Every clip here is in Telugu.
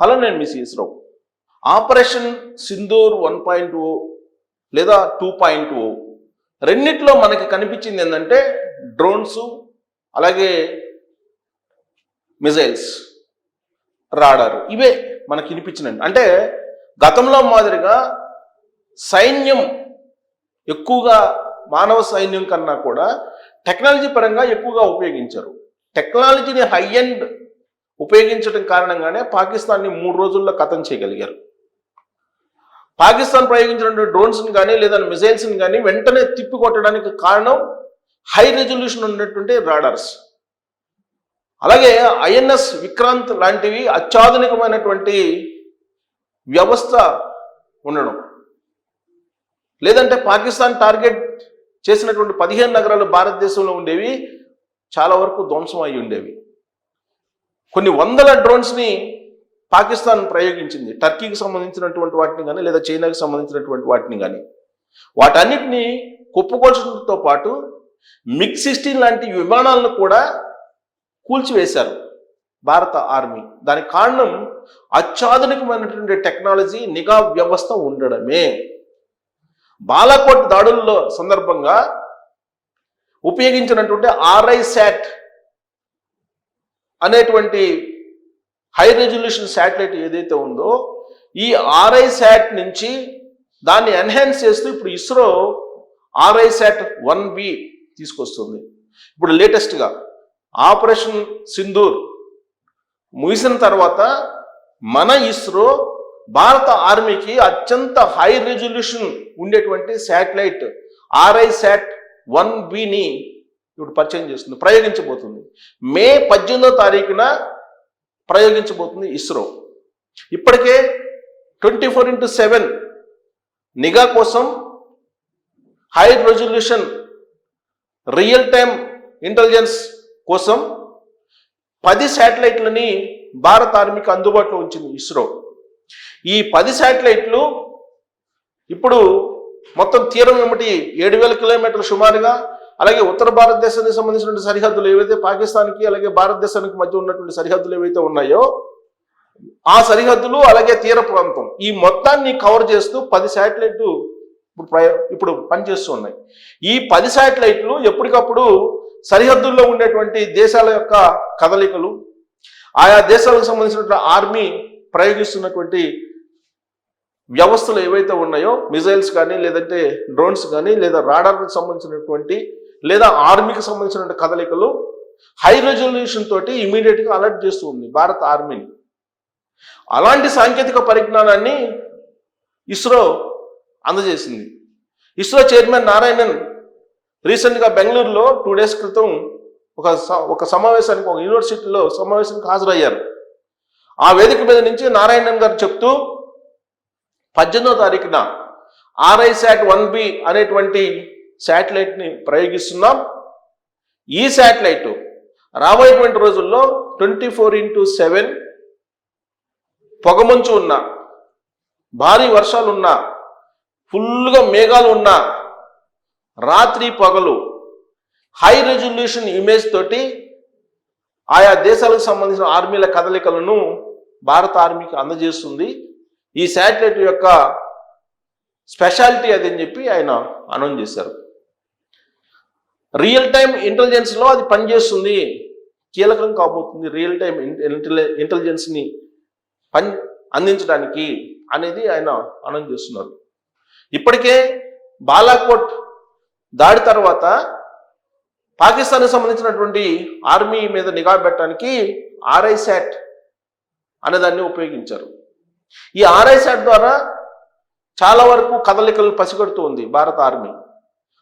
హలో నేను miss Rao. Operation Sindoor one point o లేదా టూ పాయింట్ ఓ రెండిట్లో మనకి కనిపించింది ఏంటంటే డ్రోన్స్ అలాగే మిజైల్స్ రాడార్. ఇవే మనకి వినిపించినండి అంటే గతంలో మాదిరిగా సైన్యం ఎక్కువగా మానవ సైన్యం కన్నా కూడా టెక్నాలజీ పరంగా ఎక్కువగా ఉపయోగించారు. టెక్నాలజీని హై ఎండ్ ఉపయోగించడం కారణంగానే పాకిస్తాన్ని మూడు రోజుల్లో కథం చేయగలిగారు. పాకిస్తాన్ ప్రయోగించినటువంటి డ్రోన్స్ని కానీ లేదా మిసైల్స్ని కానీ వెంటనే తిప్పి కొట్టడానికి కారణం హై రెజల్యూషన్ ఉన్నటువంటి రాడార్స్. అలాగే ఐఎన్ఎస్ విక్రాంత్ లాంటివి అత్యాధునికమైనటువంటి వ్యవస్థ ఉండడం. లేదంటే పాకిస్తాన్ టార్గెట్ చేసినటువంటి పదిహేను నగరాలు భారతదేశంలో ఉండేవి చాలా వరకు ధ్వంసం అయి ఉండేవి కొన్ని వందల డ్రోన్స్ని పాకిస్తాన్ ప్రయోగించింది. టర్కీకి సంబంధించినటువంటి వాటిని కానీ లేదా చైనాకి సంబంధించినటువంటి వాటిని కానీ వాటన్నిటిని కుప్పకొల్చడంతో పాటు మిగ్ సిక్స్టీన్ లాంటి విమానాలను కూడా కూల్చివేశారు భారత ఆర్మీ. దానికి కారణం అత్యాధునికమైనటువంటి టెక్నాలజీ నిఘా వ్యవస్థ ఉండడమే. బాలాకోట్ దాడుల్లో సందర్భంగా ఉపయోగించినటువంటి ఆర్ఐ శాట్ అనేటువంటి హై రెజల్యూషన్ శాటిలైట్ ఏదైతే ఉందో ఈ ఆర్ఐ శాట్ నుంచి దాన్ని ఎన్హాన్స్ చేస్తూ ఇప్పుడు ISRO RI SAT one B తీసుకొస్తుంది. ఇప్పుడు లేటెస్ట్గా ఆపరేషన్ సింధూర్ ముగిసిన తర్వాత మన ఇస్రో భారత ఆర్మీకి అత్యంత హై రెజల్యూషన్ ఉండేటువంటి శాటిలైట్ ఆర్ఐ శాట్ వన్ బిని ఇప్పుడు పరిచయం చేస్తుంది ప్రయోగించబోతుంది. మే పద్దెనిమిదో తారీఖున ప్రయోగించబోతుంది ఇస్రో. ఇప్పటికే ట్వంటీ ఫోర్ ఇంటూ సెవెన్ నిఘా కోసం high resolution real time intelligence కోసం పది శాటిలైట్లని భారత ఆర్మీకి అందుబాటులో ఉంచింది ఇస్రో. ఈ పది శాటిలైట్లు ఇప్పుడు మొత్తం తీరం ఏమిటి? ఏడు వేల కిలోమీటర్లు సుమారుగా అలాగే ఉత్తర భారతదేశానికి సంబంధించినటువంటి సరిహద్దులు ఏవైతే పాకిస్తాన్కి అలాగే భారతదేశానికి మధ్య ఉన్నటువంటి సరిహద్దులు ఏవైతే ఉన్నాయో ఆ సరిహద్దులు అలాగే తీర ప్రాంతం ఈ మొత్తాన్ని కవర్ చేస్తూ పది శాటిలైట్లు ఇప్పుడు ప్రయ ఇప్పుడు పనిచేస్తూ ఉన్నాయి ఈ పది శాటిలైట్లు ఎప్పటికప్పుడు సరిహద్దుల్లో ఉండేటువంటి దేశాల యొక్క కదలికలు ఆయా దేశాలకు సంబంధించినటువంటి ఆర్మీ ప్రయోగిస్తున్నటువంటి వ్యవస్థలు ఏవైతే ఉన్నాయో మిజైల్స్ కానీ లేదంటే డ్రోన్స్ కానీ లేదా రాడార్కి సంబంధించినటువంటి లేదా ఆర్మీకి సంబంధించినటువంటి కదలికలు హై రెజల్యూషన్ తోటి ఇమీడియట్గా అలర్ట్ చేస్తూ ఉంది భారత ఆర్మీని. అలాంటి సాంకేతిక పరిజ్ఞానాన్ని ఇస్రో అందజేసింది. ఇస్రో చైర్మన్ నారాయణన్ రీసెంట్గా బెంగళూరులో టూ డేస్ క్రితం ఒక స- ఒక సమావేశానికి ఒక యూనివర్సిటీలో సమావేశానికి హాజరయ్యారు. ఆ వేదిక మీద నుంచి నారాయణన్ గారు చెప్తూ పద్దెనిమిదో తారీఖున ఆర్ఐ శాట్ వన్ బి అనేటువంటి శాటిలైట్ని ప్రయోగిస్తున్నాం. ఈ శాటిలైట్ రాబోయేటువంటి రోజుల్లో ట్వంటీ ఫోర్ ఇంటూ సెవెన్ పొగమంచు ఉన్న భారీ వర్షాలు ఉన్న ఫుల్గా మేఘాలు ఉన్న రాత్రి పగలు హై రెజల్యూషన్ ఇమేజ్ తోటి ఆయా దేశాలకు సంబంధించిన ఆర్మీల కదలికలను భారత ఆర్మీకి అందజేస్తుంది. ఈ శాటిలైట్ యొక్క స్పెషాలిటీ అది అని చెప్పి ఆయన అనౌన్స్ చేశారు. రియల్ టైం ఇంటెలిజెన్స్లో అది పనిచేస్తుంది. కీలకం కాబోతుంది రియల్ టైం ఇంటెలిజెన్స్ని పని అందించడానికి అనేది ఆయన అనౌన్స్ చేస్తున్నారు. ఇప్పటికే బాలాకోట్ దాడి తర్వాత పాకిస్తాన్కి సంబంధించినటువంటి ఆర్మీ మీద నిఘా పెట్టడానికి ఆర్ఐ శాట్ అనే దాన్ని ఉపయోగించారు. ఈ ఆర్ఐశాట్ ద్వారా చాలా వరకు కదలికలు పసిగడుతూ ఉంది భారత ఆర్మీ.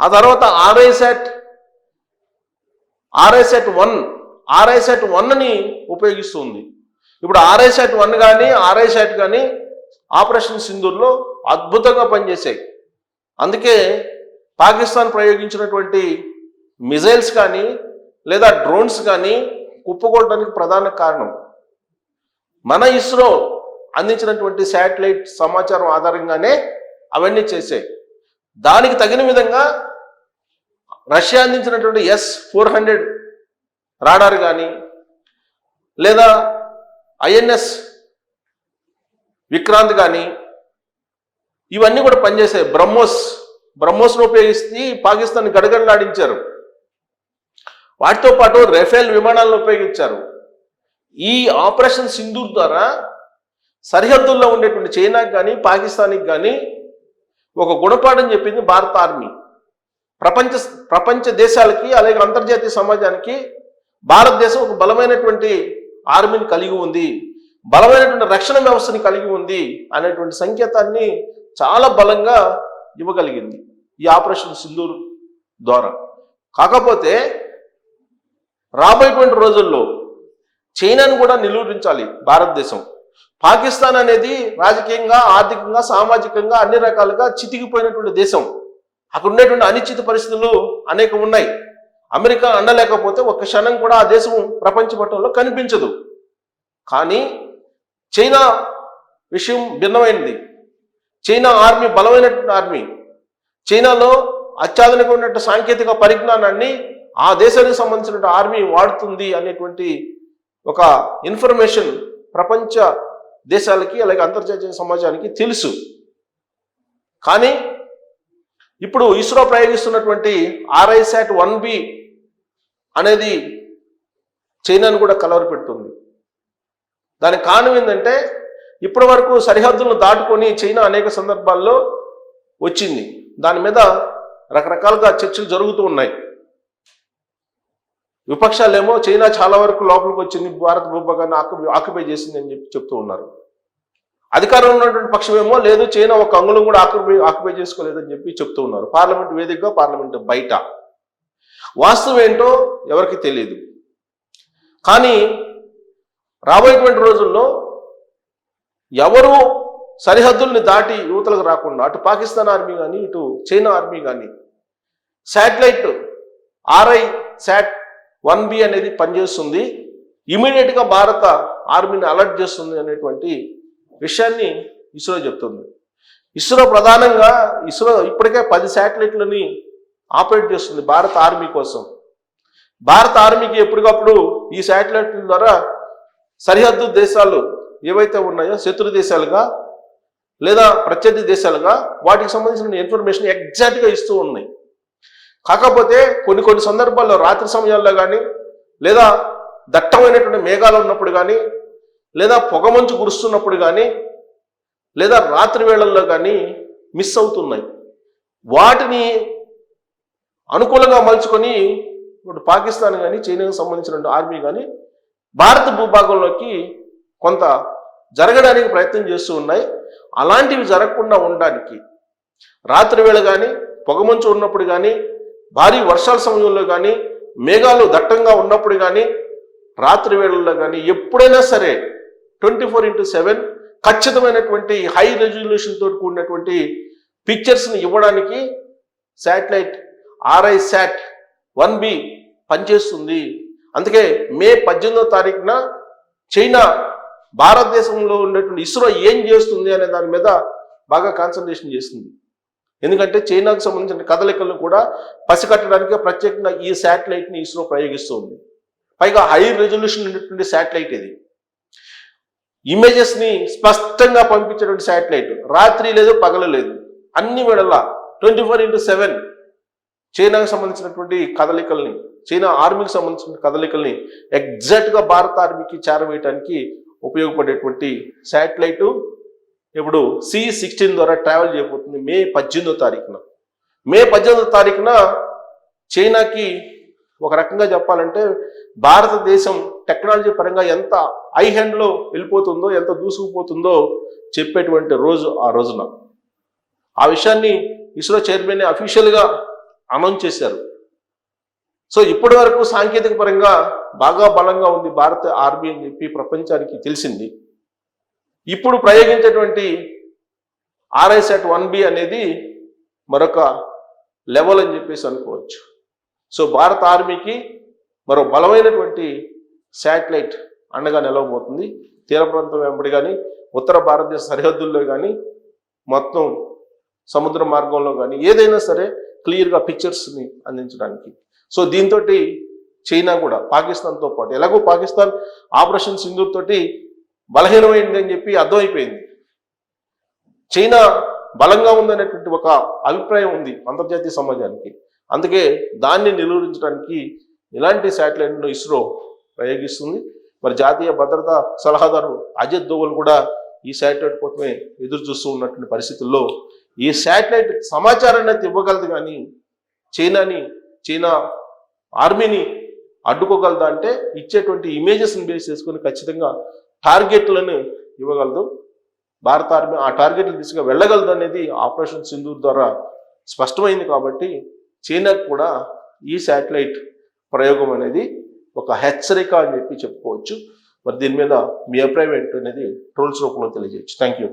ఆ తర్వాత ఆర్ఐ ఆర్ఐసెట్ వన్ ఆర్ఐసెట్ వన్ని ఉపయోగిస్తుంది. ఇప్పుడు ఆర్ఐసెట్ వన్ కానీ ఆర్ఐసెట్ కానీ ఆపరేషన్ సింధూర్లో అద్భుతంగా పనిచేసాయి. అందుకే పాకిస్తాన్ ప్రయోగించినటువంటి మిజైల్స్ కానీ లేదా డ్రోన్స్ కానీ కుప్పకొట్టడానికి ప్రధాన కారణం. మన ఇస్రో అందించినటువంటి శాటిలైట్ సమాచారం ఆధారంగానే అవన్నీ చేసాయి దానికి తగిన విధంగా రష్యా అందించినటువంటి ఎస్ ఫోర్ హండ్రెడ్ రాడార్ కానీ లేదా ఐఎన్ఎస్ విక్రాంత్ కానీ ఇవన్నీ కూడా పనిచేసాయి బ్రహ్మోస్ బ్రహ్మోస్ను ఉపయోగిస్తే పాకిస్తాన్ గడగడలాడించారు. వాటితో పాటు రఫేల్ విమానాలను ఉపయోగించారు. ఈ ఆపరేషన్ సింధూర్ ద్వారా సరిహద్దుల్లో ఉండేటువంటి చైనాకి కానీ పాకిస్తాన్కి కానీ ఒక గుణపాఠం చెప్పింది భారత ఆర్మీ. ప్రపంచ ప్రపంచ దేశాలకి అలాగే అంతర్జాతీయ సమాజానికి భారతదేశం ఒక బలమైనటువంటి ఆర్మీని కలిగి ఉంది. బలమైనటువంటి రక్షణ వ్యవస్థని కలిగి ఉంది అనేటువంటి సంకేతాన్ని చాలా బలంగా ఇవ్వగలిగింది ఈ ఆపరేషన్ సింధూర్ ద్వారా. కాకపోతే రాబోయేటువంటి రోజుల్లో చైనాను కూడా నిలువరించాలి భారతదేశం. పాకిస్తాన్ అనేది రాజకీయంగా ఆర్థికంగా సామాజికంగా అన్ని రకాలుగా చితికిపోయినటువంటి దేశం. అక్కడ ఉండేటువంటి అనిశ్చిత పరిస్థితులు అనేక ఉన్నాయి. అమెరికా అండలేకపోతే ఒక్క క్షణం కూడా ఆ దేశం ప్రపంచ పట్టణంలో కనిపించదు. కానీ చైనా విషయం భిన్నమైనది చైనా ఆర్మీ బలమైనటువంటి ఆర్మీ. చైనాలో అత్యాధునికమైనటువంటి సాంకేతిక పరిజ్ఞానాన్ని ఆ దేశానికి సంబంధించిన ఆర్మీ వాడుతుంది అనేటువంటి ఒక ఇన్ఫర్మేషన్ ప్రపంచ దేశాలకి అలాగే అంతర్జాతీయ సమాజానికి తెలుసు. కానీ ఇప్పుడు ఇస్రో ప్రయోగిస్తున్నటువంటి ఆర్ఐసాట్ వన్ బి అనేది చైనాను కూడా కలవర పెడుతుంది. దానికి కారణం ఏంటంటే ఇప్పటి వరకు సరిహద్దులను దాటుకొని చైనా అనేక సందర్భాల్లో వచ్చింది. దాని మీద రకరకాలుగా చర్చలు జరుగుతూ ఉన్నాయి. విపక్షాలేమో చైనా చాలా వరకు లోపలికి వచ్చింది భారత భూభాగాన్ని ఆక్యుపై ఆక్యుపై చేసింది అని చెప్పి చెప్తూ ఉన్నారు. అధికారంలో ఉన్నటువంటి పక్షమేమో లేదు చైనా ఒక అంగుళం కూడా ఆక్యుపై ఆక్యుపై చేసుకోలేదని చెప్పి చెప్తూ ఉన్నారు. పార్లమెంట్ వేదికగా పార్లమెంట్ బయట. వాస్తవం ఏంటో ఎవరికి తెలియదు కానీ రాబోయేటువంటి రోజుల్లో ఎవరు సరిహద్దుల్ని దాటి యువతలకు రాకుండా అటు పాకిస్తాన్ ఆర్మీ కానీ ఇటు చైనా ఆర్మీ కానీ satellite RI SAT one B అనేది పనిచేస్తుంది. ఇమీడియట్గా భారత ఆర్మీని అలర్ట్ చేస్తుంది అనేటువంటి విషయాన్ని ఇస్రో చెప్తుంది. ఇస్రో ప్రధానంగా ఇస్రో ఇప్పటికే పది శాటిలైట్లని ఆపరేట్ చేస్తుంది భారత ఆర్మీ కోసం. భారత ఆర్మీకి ఎప్పటికప్పుడు ఈ శాటిలైట్ల ద్వారా సరిహద్దు దేశాలు ఏవైతే ఉన్నాయో శత్రు దేశాలుగా లేదా ప్రత్యర్థి దేశాలుగా వాటికి సంబంధించిన ఇన్ఫర్మేషన్ ఎగ్జాక్ట్గా ఇస్తూ ఉన్నాయి. కాకపోతే కొన్ని కొన్ని సందర్భాల్లో రాత్రి సమయాల్లో కానీ లేదా దట్టమైనటువంటి మేఘాలు ఉన్నప్పుడు కానీ లేదా పొగమంచు కురుస్తున్నప్పుడు కానీ లేదా రాత్రి వేళల్లో కానీ మిస్ అవుతున్నాయి. వాటిని అనుకూలంగా మలుచుకొని ఇప్పుడు పాకిస్తాన్ కానీ చైనాకు సంబంధించిన ఆర్మీ కానీ భారత భూభాగంలోకి కొంత జరగడానికి ప్రయత్నం చేస్తూ ఉన్నాయి. అలాంటివి జరగకుండా ఉండడానికి రాత్రి వేళ కానీ పొగమంచు ఉన్నప్పుడు కానీ భారీ వర్షాల సమయంలో కానీ మేఘాలు దట్టంగా ఉన్నప్పుడు కానీ రాత్రి వేళల్లో కానీ ఎప్పుడైనా సరే ట్వంటీ ఫోర్ ఇంటూ సెవెన్ ఖచ్చితమైనటువంటి హై రెజల్యూషన్ తోటి కూడినటువంటి పిక్చర్స్ని ఇవ్వడానికి satellite RI SAT one B పనిచేస్తుంది. అందుకే మే పద్దెనిమిదో తారీఖున చైనా భారతదేశంలో ఉన్నటువంటి ఇస్రో ఏం చేస్తుంది అనే దాని మీద బాగా కాన్సన్ట్రేషన్ చేస్తుంది. ఎందుకంటే చైనాకు సంబంధించిన కదలికలను కూడా పసిగట్టడానికి ప్రత్యేకంగా ఈ శాటిలైట్ని ఇస్రో ప్రయోగిస్తుంది. పైగా హై రెజల్యూషన్ ఉన్నటువంటి శాటిలైట్ ఇది. ఇమేజెస్ని స్పష్టంగా పంపించేటువంటి శాటిలైట్ రాత్రి లేదు పగలు లేదు. అన్ని వేళలా ట్వంటీ ఫోర్ ఇంటూ సెవెన్ చైనాకు సంబంధించినటువంటి కదలికల్ని చైనా ఆర్మీకి సంబంధించిన కదలికల్ని ఎగ్జాక్ట్గా భారత ఆర్మీకి చేరవేయటానికి ఉపయోగపడేటువంటి శాటిలైట్ ఇప్పుడు సి సిక్స్టీన్ ద్వారా ట్రావెల్ చేయబోతుంది మే పద్దెనిమిదో తారీఖున. మే పద్దెనిమిదో తారీఖున చైనాకి ఒక రకంగా చెప్పాలంటే భారతదేశం టెక్నాలజీ పరంగా ఎంత ఐ హ్యాండ్లో వెళ్ళిపోతుందో ఎంత దూసుకుపోతుందో చెప్పేటువంటి రోజు ఆ రోజున. ఆ విషయాన్ని ఇస్రో చైర్మన్ అఫీషియల్గా అనౌన్స్ చేశారు. సో ఇప్పటి వరకు సాంకేతిక పరంగా బాగా బలంగా ఉంది భారత ఆర్మీ అని చెప్పి ప్రపంచానికి తెలిసింది. ఇప్పుడు ప్రయోగించేటువంటి ఆర్ఐసాట్ వన్ బి అనేది మరొక లెవెల్ అని చెప్పేసి అనుకోవచ్చు. సో భారత ఆర్మీకి మరో బలమైనటువంటి శాటిలైట్ అండగా నిలవబోతుంది. తీర ప్రాంతం వెంబడి కానీ ఉత్తర భారతదేశ సరిహద్దుల్లో కానీ మొత్తం సముద్ర మార్గంలో కానీ ఏదైనా సరే క్లియర్గా పిక్చర్స్ని అందించడానికి. సో దీంతో చైనా కూడా పాకిస్తాన్తో పాటు ఎలాగో పాకిస్తాన్ ఆపరేషన్ సింధూర్ తోటి బలహీనమైంది అని చెప్పి అర్థమైపోయింది. చైనా బలంగా ఉందనేటువంటి ఒక అభిప్రాయం ఉంది అంతర్జాతీయ సమాజానికి. అందుకే దాన్ని నిలువరించడానికి ఇలాంటి శాటిలైట్ను ఇస్రో ప్రయోగిస్తుంది. మరి జాతీయ భద్రతా సలహాదారు అజిత్ దోవల్ కూడా ఈ శాటిలైట్ కోసమే ఎదురు చూస్తూ ఉన్నటువంటి పరిస్థితుల్లో ఈ శాటిలైట్ సమాచారాన్ని అయితే ఇవ్వగలదు కానీ చైనాని చైనా ఆర్మీని అడ్డుకోగలదా అంటే ఇచ్చేటువంటి ఇమేజెస్ని బేస్ చేసుకొని ఖచ్చితంగా టార్గెట్లను ఇవ్వగలదు. భారత ఆర్మీ ఆ టార్గెట్లు దిశగా వెళ్ళగలదు అనేది ఆపరేషన్ సింధూర్ ద్వారా స్పష్టమైంది కాబట్టి చైనాకు కూడా ఈ శాటిలైట్ ప్రయోగం అనేది ఒక హెచ్చరిక అని చెప్పి చెప్పుకోవచ్చు. మరి దీని మీద మీ అభిప్రాయం ఏంటనేది అనేది ట్రోల్స్ రూపంలో తెలియజేయచ్చు. Thank you